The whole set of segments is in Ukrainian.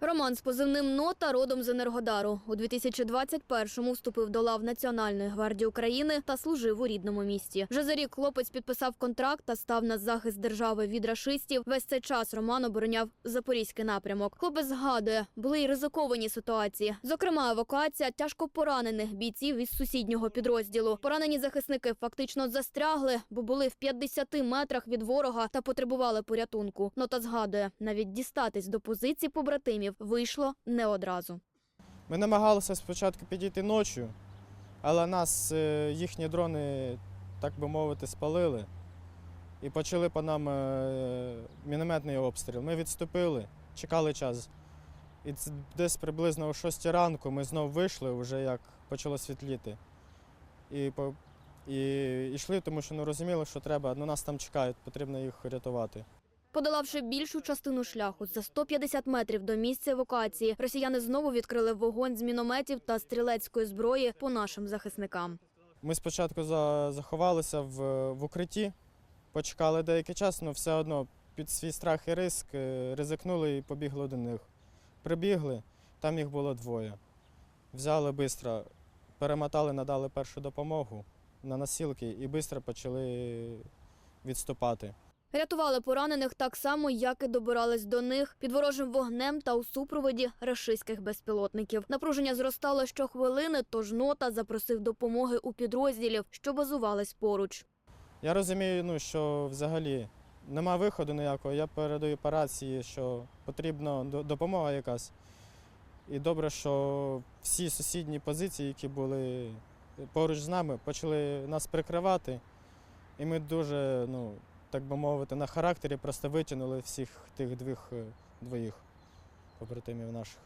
Роман з позивним Нота родом з Енергодару. У 2021-му вступив до лав Національної гвардії України та служив у рідному місті. Вже за рік хлопець підписав контракт та став на захист держави від рашистів. Весь цей час Роман обороняв запорізький напрямок. Хлопець згадує, були й ризиковані ситуації. Зокрема, евакуація тяжко поранених бійців із сусіднього підрозділу. Поранені захисники фактично застрягли, бо були в 50 метрах від ворога та потребували порятунку. Нота згадує, навіть дістатись до позицій побратимів вийшло не одразу. Ми намагалися спочатку підійти ночі, але нас е, їхні дрони, так би мовити, спалили і почали по нам е, мінометний обстріл. Ми відступили, чекали час. І десь приблизно о 6 ранку ми знову вийшли, вже як почало світліти. І, і йшли, тому що ну, розуміли, що треба, ну, нас там чекають, потрібно їх рятувати. Подолавши більшу частину шляху за 150 метрів до місця евакуації, росіяни знову відкрили вогонь з мінометів та стрілецької зброї по нашим захисникам. Ми спочатку заховалися в, в укритті, почекали деякий час, але все одно під свій страх і риск е, ризикнули і побігли до них. Прибігли, там їх було двоє. Взяли швидко, перемотали, надали першу допомогу на носілки і швидко почали відступати. Рятували поранених так само, як і добирались до них під ворожим вогнем та у супроводі рашистських безпілотників. Напруження зростало щохвилини, тож нота запросив допомоги у підрозділів, що базувались поруч. Я розумію, ну, що взагалі нема виходу ніякого. Я передаю по рації, що потрібна допомога якась. І добре, що всі сусідні позиції, які були поруч з нами, почали нас прикривати. І ми дуже, ну, так би мовити, на характері просто витягнули всіх тих двох, е, двоїх побратимів наших.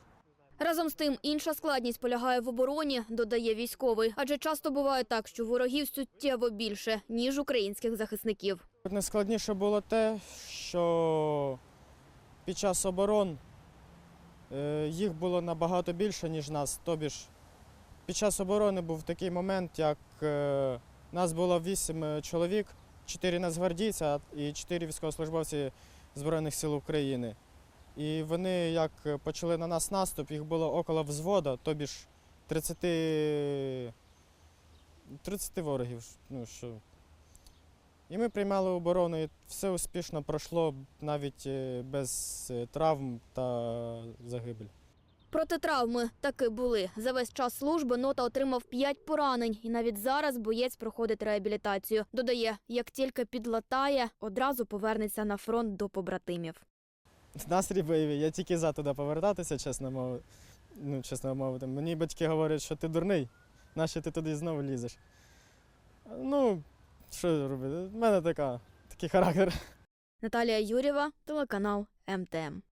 Разом з тим, інша складність полягає в обороні, додає військовий. Адже часто буває так, що ворогів суттєво більше ніж українських захисників. Найскладніше було те, що під час оборон е, їх було набагато більше, ніж нас. Тобі ж під час оборони був такий момент, як е, нас було вісім чоловік, чотири нацгвардійця і чотири військовослужбовці Збройних сил України. І вони як почали на нас наступ, їх було около взвода, тобі ж 30, 30 ворогів. Ну, що і ми приймали оборону, і все успішно пройшло навіть е, без е, травм та загибель. Проти травми таки були. За весь час служби нота отримав п'ять поранень, і навіть зараз боєць проходить реабілітацію. Додає, як тільки підлатає, одразу повернеться на фронт до побратимів. Настрій бойовий, я тільки за туди повертатися, чесно мовити. Ну, чесно мовити. Мені батьки говорять, що ти дурний, нащо ти туди знову лізеш. Ну, що робити? У мене така, такий характер. Наталія Юрєва, телеканал МТМ.